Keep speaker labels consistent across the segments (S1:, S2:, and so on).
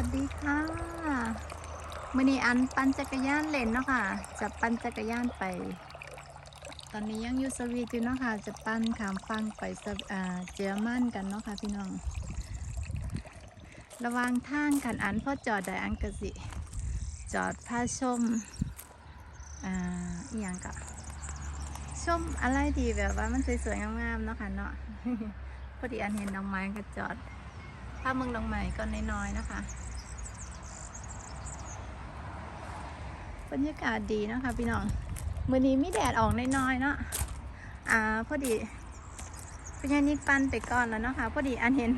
S1: วัสดีค่ะมื่อนี้อันปั่นจักรยานเล่นเนาะค่ะ จะปั่นจักรยานไป ตอนนี้ยังอยู่สวีทอยู่เนาะค่ะ จะปั่นขามฟังไปเจอร์มันกันเนาะค่ะพี่น้อง ระวางทางกันอันพอจอดได้อันกะสิ จอดพาชม อ่าอหย่างกะชมอะไรดีแบบว่ามันสวยๆงามๆเนาะค่ะเนาะพอดีอันเห็นดอกไม้ก็จอด ถ้าเมืองดอกไม้ก็น้อยๆนะคะ บรรยากาศดีนะคะพี่น้องมื่อนี้มีแดดออกน้อยๆเนาะอ่าพอดีพี่ยานิกปันไปก่อนแล้วเนาะคะพอดีอันเห็น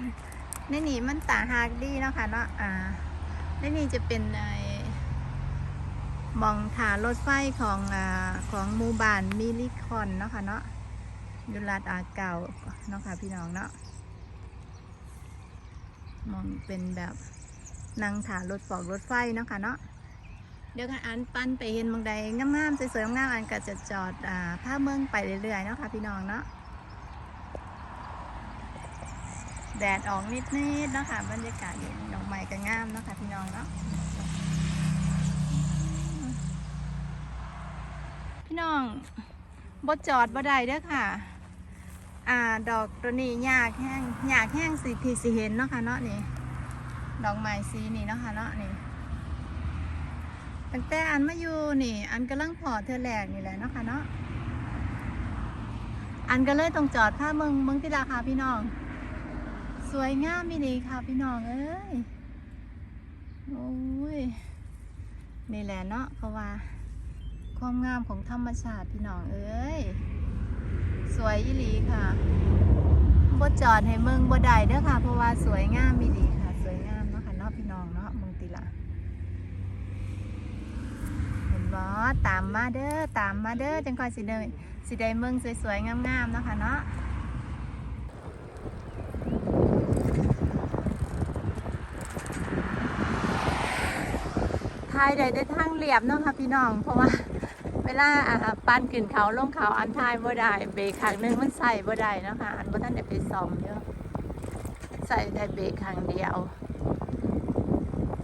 S1: ในนี่มันตาหากดีเนาะค่ะเนาะอ่าในนี่จะเป็นไอ้มองฐานรถไฟของอ่าของหมู่บ้านมิลิคอนเนาะค่ะเนาะยุลาดอาเก่าเนาะค่ะพี่น้องเนาะ มองเป็นแบบนั่งถารถฟอกรถไฟเนาะค่ะเนาะเดี๋ยวกันอันปั้นไปเห็นบางใดงามๆสวยๆงามๆอันก็จะจอดอ่าผ้าเมืองไปเรื่อยๆเนาะค่ะพี่น้องเนาะแดดออกนิดๆเนาะค่ะบรรยากาศเดอกไม้ก็งามเนาะค่ะพี่น้องเนาะพี่น้องบ่จอดบ่ได้เด้อค่ะ อ่าดอกตัวนี้หยากแห้งหยากแห้งสีที่สีเห็นเนาะค่ะเนาะนี่ดอกไม้สีนี่เนาะค่ะเนาะนี่ตั้งแต่อันมาอยู่นี่ อันกำลังพอเธอแรกนี่แหละเนาะค่ะเนาะอันก็เลยต้องจอดผ้าเมืองเมืองที่ราคาพี่น้อง สวยงามมีดีค่ะพี่น้องเอ้ยโอ้ยนี่แหละเนาะเพราะว่าความงามของธรรมชาติพี่น้องเอ้ย สวยอีหลีค่ะบ่จอดให้เมืองบ่ได้เด้อค่ะ เพราะว่าสวยงามอีหลีค่ะ สวยงามเนาะค่ะเนาะพี่น้องเนาะเมืองติละเห็นบ่ตามมาเด้อตามมาเด้อจังคอยสิเด้สิได้เมืองสวยๆงามๆเนาะค่ะเนาะทายได้ได้ทางเรียบเนาะค่ะพี่น้องเพราะว่า เวลาอ่าปั้นขึ้นเขาลงเขาอันทายบ่ได้เบรกครั้งหนึงมันใส่บ่ได้นะคะอันบ่ทันได้ไปซ่อมเยอะใส่ได้เบรกครั้งเดียว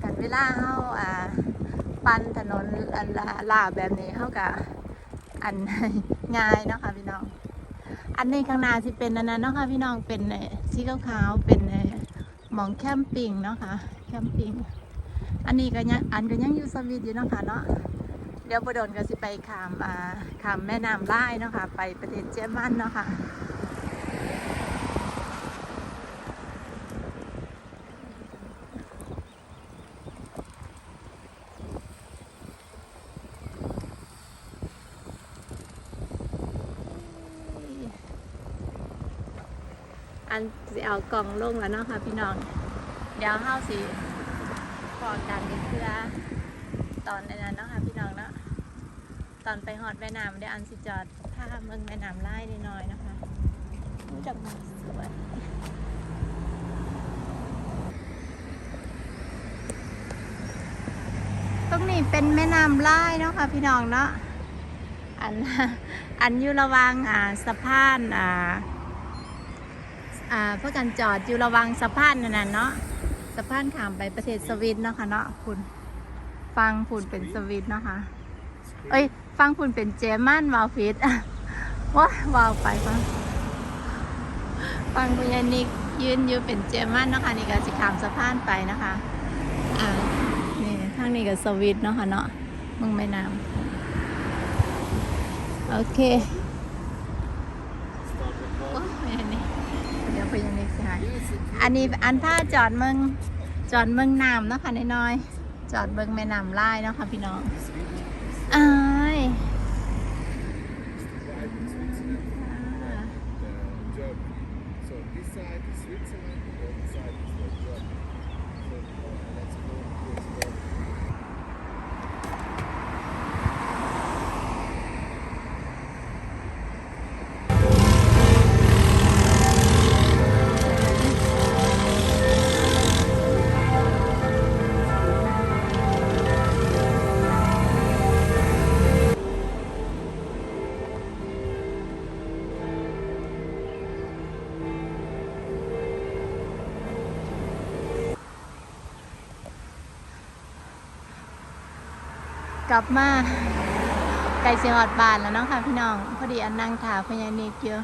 S1: กันเวลาเฮาอ่าปั้นถนนอันลาบแบบนี้เฮาก็อันง่ายเนาะค่ะพี่น้อง อันนี้ข้างหน้าสิเป็นอันนั้นเนาะค่ะพี่น้องเป็นสีขาวๆเป็นหมองแคมปิ้งเนาะค่ะแคมปิ้งอันนี้ก็ยังอันก็ยังอยู่สวิตอยู่เนาะค่ะเนาะ เดี๋ยวบดนก็สิไปขามอ่าขามแม่น้ำล่เนาะค่ะ ไปประเทศเยอรมันเนาะค่ะอันสิเอากล่องลงแล้วเนาะค่ะพี่น้อง เดี๋ยวเฮาสิพอกันกันเพื่อตอนนั้นเนาะค่ะพี่น้องเนาะ ตอนไปหอดแม่น้ำได้อันสิจอดท่าเมืองแม่น้ำไล่นิดหน่อยนะคะรู้จักมันสวยตรงนี้เป็นแม่น้ำไล่เนาะค่ะพี่น้องเนาะอันอันอยู่ระวังอ่าสะพานอ่าอ่าเพื่อกันจอดอยู่ระวังสะพานนั่นน่ะเนาะสะพานข้ามไปประเทศสวิตเนาะค่ะเนาะคุณฟังฝุ่นเป็นสวิตเนาะคะ เอ้ย ฟังฝุ่นเป็นเจอมันวาวฟิตว้าวาวไปฟังฟังคุณยานิกยืนอยู่เป็นเจอมันนะคะนี่ก็สิขามสะพานไปนะคะอ่านี่ทางนี้ก็สวิตเนาะค่ะเนาะมึงไม่น้ำโอเคอ้ยคุณยายนิกเดี๋ยวคุณยายนิกสิหายอันนี้อันท่าจอดเมืองจอดเมืองน้ำเนาะค่ะน้อยๆจอดเบิ่งแม่น้ำไลายเนาะค่ะพี่น้องอ่า กลับมาไก่เสียหอดบานแล้วเนาะค่ะพี่น้อง พอดีอันนั่งถาพญานิกอยู่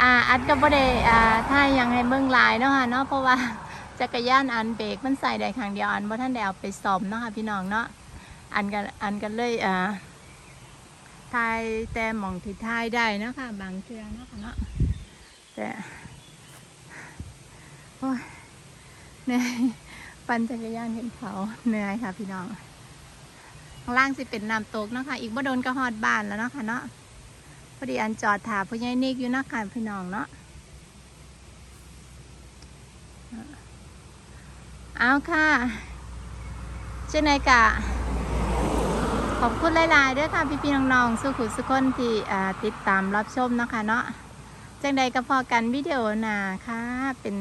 S1: อ่าอัดก็บ่ได้อ่าถ้ายังให้เบิ่งลายเนาะค่ะเนาะเพราะว่าจักรยานอันเบรกมันใส่ได้ครั้งเดียวอันบ่ท่านได้เอาไปซ่อมเนาะค่ะพี่น้องเนาะอันกันอันกันเลยอ่าทายแต่หมองที่ทายได้เนาะค่ะบางเทื่อเนาะค่ะเนาะแต่โอ้ยเนื่ย ปั่นจักรยานเห็นเขาเหนื่อยค่ะพี่น้องข้างล่างสิเป็นน้ำตกเนาะคะอีกบ่โดนกระหอดบ้านแล้วเนาะค่ะเนาะพอดีอันจอดถาพ่อใหญ่นิกอยู่เนาะค่ะพี่น้องเนาะเอาค่ะเช่นไรกะขอบคุณหลายๆด้วยค่ะพี่ๆน้องๆสุขุสุคนที่ติดตามรับชมนะคะเนาะ จังใดก็พอกันวิดีโอหนาค่ะ เป็น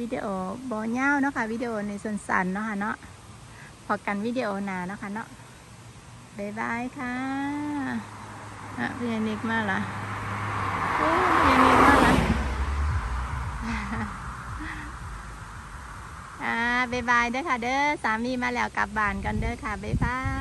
S1: วิดีโอบอเงาวเนาะค่ะวิดีโอในสั้นเนาะค่ะเนาะพอกันวิดีโอหนาเนาะค่ะเนาะบายบายค่ะอะพี่ยานิกมาละโอ้พี่ยานิกมาละอ่าบายบายเด้อค่ะ เด้อสามีมาแล้วกลับบ้านกันเด้อค่ะบายบาย